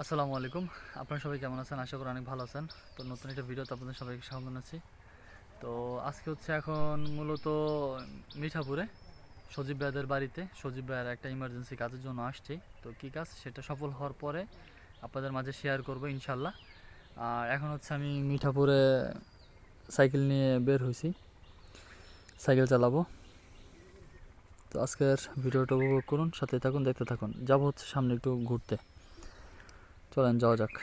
আসসালামু আলাইকুম। আপনারা সবাই কেমন আছেন? আশা করি অনেক ভালো আছেন। তো নতুন একটা ভিডিওতে আপনাদের সবাইকে স্বাগত জানাচ্ছি। তো আজকে হচ্ছে এখন মূলত মিঠাপুরে সজীব ভাইদের বাড়িতে, সজীব ভাইয়ের একটা ইমার্জেন্সি কাজের জন্য আসছি। তো কী কাজ? সেটা সফল হওয়ার পরে আপনাদের মাঝে শেয়ার করব ইনশাল্লাহ আর এখন হচ্ছে আমি মিঠাপুরে সাইকেল নিয়ে বের হয়েছি। সাইকেল চালাবো। তো আজকের ভিডিওটা উপভোগ করুন সাথে থাকুন, দেখতে থাকুন। যাব হচ্ছে সামনে একটু ঘুরতে। চলেন, যাওয়া যাক।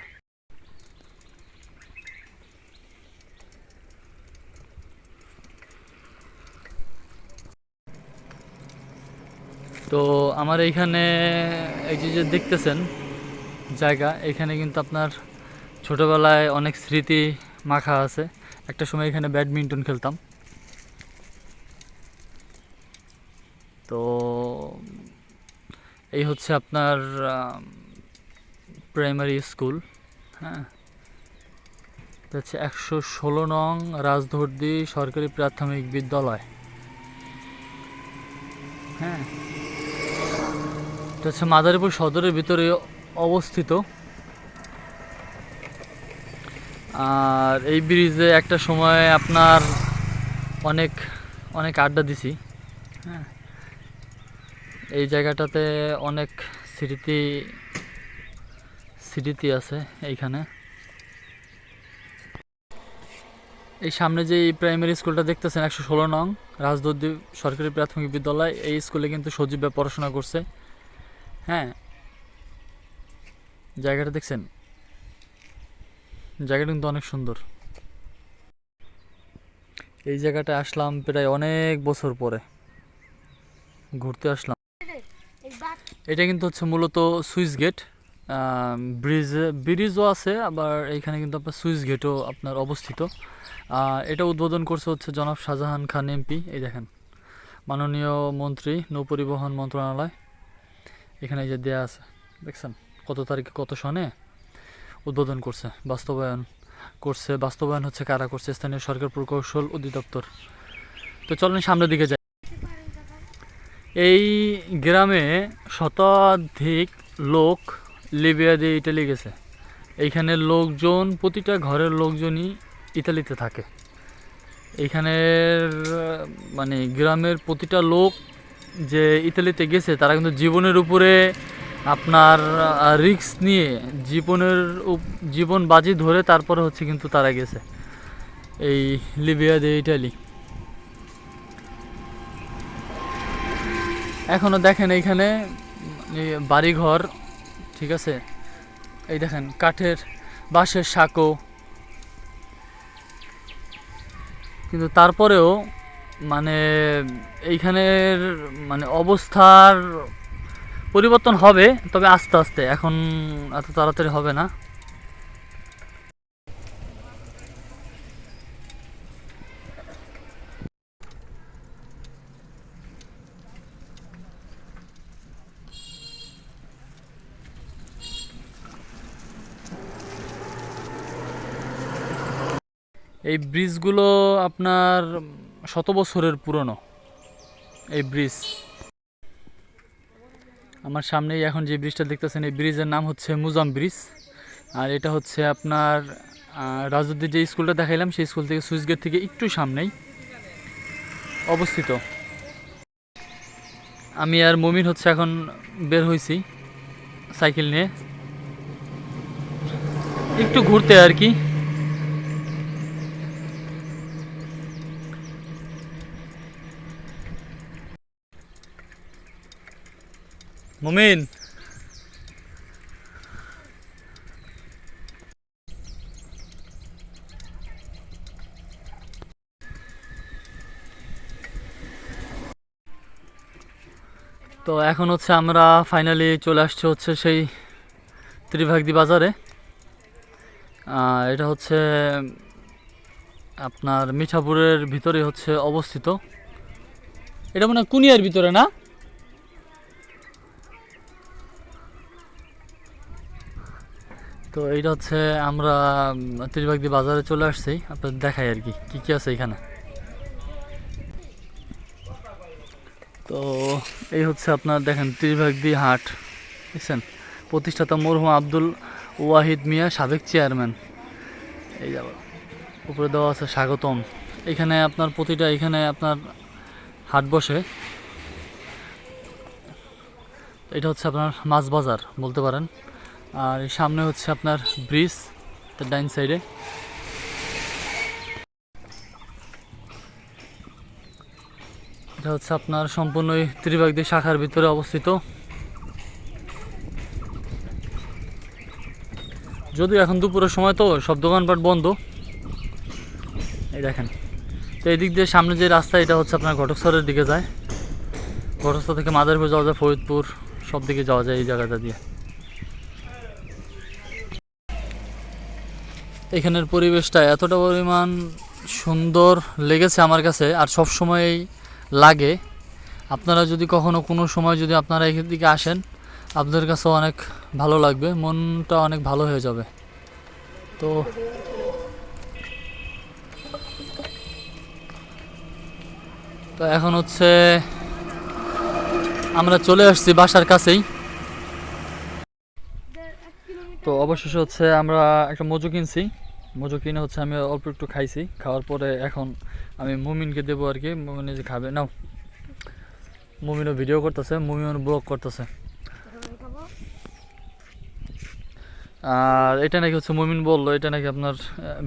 তো আমার এইখানে, এই যে দেখতেছেন জায়গা এখানে কিন্তু আপনার ছোটবেলায় অনেক স্মৃতি মাখা আছে। একটা সময় এখানে ব্যাডমিন্টন খেলতাম। তো এই হচ্ছে আপনার প্রাইমারি স্কুল হ্যাঁ? হচ্ছে একশো ষোলো নং রাজধর্দি সরকারি প্রাথমিক বিদ্যালয়। হ্যাঁ? এটা হচ্ছে মাদারীপুর সদরের ভিতরে অবস্থিত। আর এই ব্রিজে একটা সময় আপনার অনেক অনেক আড্ডা দিছি। হ্যাঁ? এই জায়গাটাতে অনেক স্মৃতি স্মৃতি আছে এইখানে। এই সামনে যে প্রাইমারি স্কুলটা দেখতেছেন একশো ষোলো নং রাজদদ্দি সরকারি প্রাথমিক বিদ্যালয়। এই স্কুলে কিন্তু সজীব পড়াশোনা করছে। হ্যাঁ জায়গাটা দেখছেন? জায়গাটা কিন্তু অনেক সুন্দর। এই জায়গাটা আসলাম প্রায় অনেক বছর পরে। ঘুরতে আসলাম। এটা কিন্তু হচ্ছে মূলত সুইচ গেট। ব্রিজ, ব্রিজও আছে, আবার এইখানে কিন্তু আপনার সুইচ গেটও আপনার অবস্থিত। এটা উদ্বোধন করছে হচ্ছে জনাব শাহজাহান খান এমপি। এই দেখেন, মাননীয় মন্ত্রী নৌপরিবহন মন্ত্রণালয়, এখানে যে দেয়া আছে, দেখছেন? কত তারিখে, কত সনে উদ্বোধন করছে, বাস্তবায়ন করছে, বাস্তবায়ন হচ্ছে কারা করছে? স্থানীয় সরকার প্রকৌশল অধিদপ্তর। তো চলেন সামনের দিকে যাই। এই গ্রামে শতাধিক লোক লিবিয়া দিয়ে ইটালি গেছে। এইখানে লোকজন, প্রতিটা ঘরের লোকজনই ইতালিতে থাকে। এইখানের মানে গ্রামের প্রতিটা লোক যে ইতালিতে গেছে, তারা কিন্তু জীবনের উপরে আপনার রিস্ক নিয়ে জীবনের জীবন বাজি ধরে তারপরে হচ্ছে কিন্তু তারা গেছে। এই লিবিয়া দিয়ে ইটালি। এখনও দেখেন এইখানে বাড়িঘর ঠিক আছে? এই দেখেন, কাঠের বাঁশের সাঁকো। কিন্তু তারপরেও মানে এইখানের মানে অবস্থার পরিবর্তন হবে, তবে আস্তে আস্তে। এখন এত তাড়াতাড়ি হবে না। এই ব্রিজগুলো আপনার শত বছরের পুরনো। এই ব্রিজ। আমার সামনেই এখন যে ব্রিজটা দেখতেছেন, এই ব্রিজের নাম হচ্ছে মুজাম ব্রিজ। আর এটা হচ্ছে আপনার রাজুদ্দির যে স্কুলটা দেখাইলাম, সেই স্কুল থেকে সুইচ গেট থেকে একটু সামনেই অবস্থিত। আমি আর মমিন হচ্ছে এখন বের হয়েছি সাইকেল নিয়ে। একটু ঘুরতে আর কি। মমিন। তো এখন হচ্ছে আমরা ফাইনালি চলে আসছি হচ্ছে সেই ত্রিভাগদি বাজারে। এটা হচ্ছে আপনার মিঠাপুরের ভিতরে হচ্ছে অবস্থিত। এটা মনে হয় কুনিয়ার ভিতরে না? তো এইটা হচ্ছে আমরা উম, ত্রিভাগদি বাজারে চলে আসছি। আপনাদের দেখাই আর কি কী কী আছে এখানে? তো এই হচ্ছে আপনার দেখেন ত্রিভাগদি হাট বুঝছেন প্রতিষ্ঠাতা মরহুম আব্দুল ওয়াহিদ মিয়া সাবেক চেয়ারম্যান। এই যাব উপরে দেওয়া আছে স্বাগতম। এখানে আপনার প্রতিটা এখানে আপনার হাট বসে। এটা হচ্ছে আপনার মাছ বাজার বলতে পারেন। আর এই সামনে হচ্ছে আপনার ব্রিজ তার ডাইন সাইডে এটা হচ্ছে আপনার সম্পূর্ণ এই ত্রিবাগদি শাখার ভিতরে অবস্থিত। যদিও এখন দুপুরের সময় তো সব দোকানপাট বন্ধ। এই দেখেন, তো এই দিক দিয়ে সামনে যে রাস্তা, এটা হচ্ছে আপনার ঘটকসরের দিকে যায়। ঘটকসর থেকে মাদারপুর যাওয়া যায়, ফরিদপুর, সব দিকে যাওয়া যায় এই জায়গাটা দিয়ে। এখানের পরিবেশটা এতটা পরিমাণ সুন্দর লেগেছে আমার কাছে আর সব সময়ই লাগে। আপনারা যদি কখনো কোনো সময় যদি আপনারা এখান দিকে আসেন, আপনাদের কাছে অনেক ভালো লাগবে, মনটা অনেক ভালো হয়ে যাবে। তো তো এখন হচ্ছে আমরা চলে আসছি বাসার কাছেই। তো অবশেষে হচ্ছে আমরা একটা মজু কিনছি। মজু কিনে হচ্ছে আমি অল্প একটু খাইছি। খাওয়ার পরে এখন আমি মুমিনকে দেবো আর কি, মুমিনে যে খাবে। নাও। মুমিনও ভিডিও করতেছে, মুমিনও ব্লগ করতেছে। আর এটা নাকি হচ্ছে মুমিন বলল, এটা নাকি আপনার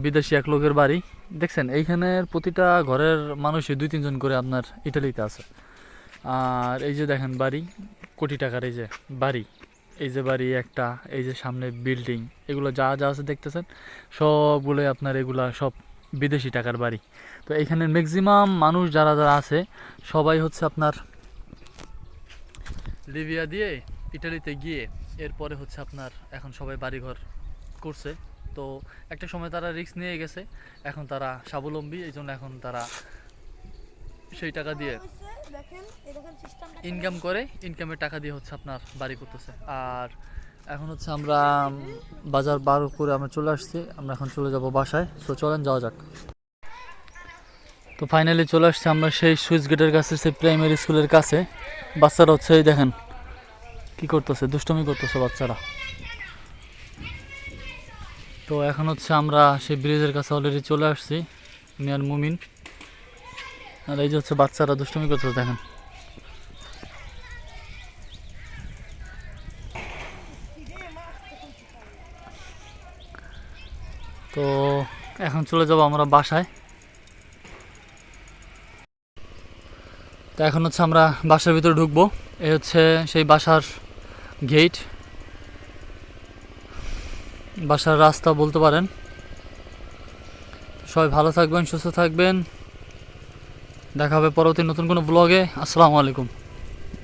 বিদেশি এক লোকের বাড়ি। দেখছেন, এইখানের প্রতিটা ঘরের মানুষই দুই তিনজন করে আপনার ইটালিতে আছে। আর এই যে দেখেন বাড়ি, কোটি টাকার এই যে বাড়ি। এই যে বাড়ি একটা, এই যে সামনে বিল্ডিং এগুলো যা যা আছে দেখতেছেন, সবগুলোই আপনার এগুলা সব বিদেশি টাকার বাড়ি। তো এইখানের ম্যাক্সিমাম মানুষ যারা যারা আছে, সবাই হচ্ছে আপনার লিবিয়া দিয়ে ইটালিতে গিয়ে এরপরে হচ্ছে আপনার এখন সবাই বাড়িঘর করছে। তো একটা সময় তারা রিস্ক নিয়ে গেছে, এখন তারা স্বাবলম্বী, এই জন্য এখন তারা সেই টাকা দিয়ে সিস্টেমটা ইনকাম করে ইনকামের টাকা দিয়ে হচ্ছে আপনার বাড়ি করতেছে। আর এখন হচ্ছে আমরা বাজার বার করে আমরা চলে আসছি। আমরা এখন চলে যাব বাসায়। তো চলেন যাওয়া যাক। তো ফাইনালি চলে আসছি আমরা সেই সুইচ গেটের কাছে সেই প্রাইমারি স্কুলের কাছে। বাচ্চারা হচ্ছে এই দেখেন কি করতেছে? দুষ্টমি করতেছে বাচ্চারা। তো এখন হচ্ছে আমরা সেই ব্রিজের কাছে অলরেডি চলে আসছি আমি আর মুমিন। আর এই যে হচ্ছে বাচ্চারা দুষ্টমি করতেছে, দেখেন। তো এখন চলে যাব আমরা বাসায়। তো এখন হচ্ছে আমরা বাসার ভিতরে ঢুকবো। এই হচ্ছে সেই বাসার গেট বাসার রাস্তা বলতে পারেন। সবাই ভালো থাকবেন, সুস্থ থাকবেন। দেখা হবে পরবর্তী নতুন কোনো ব্লগে আসসালামু আলাইকুম।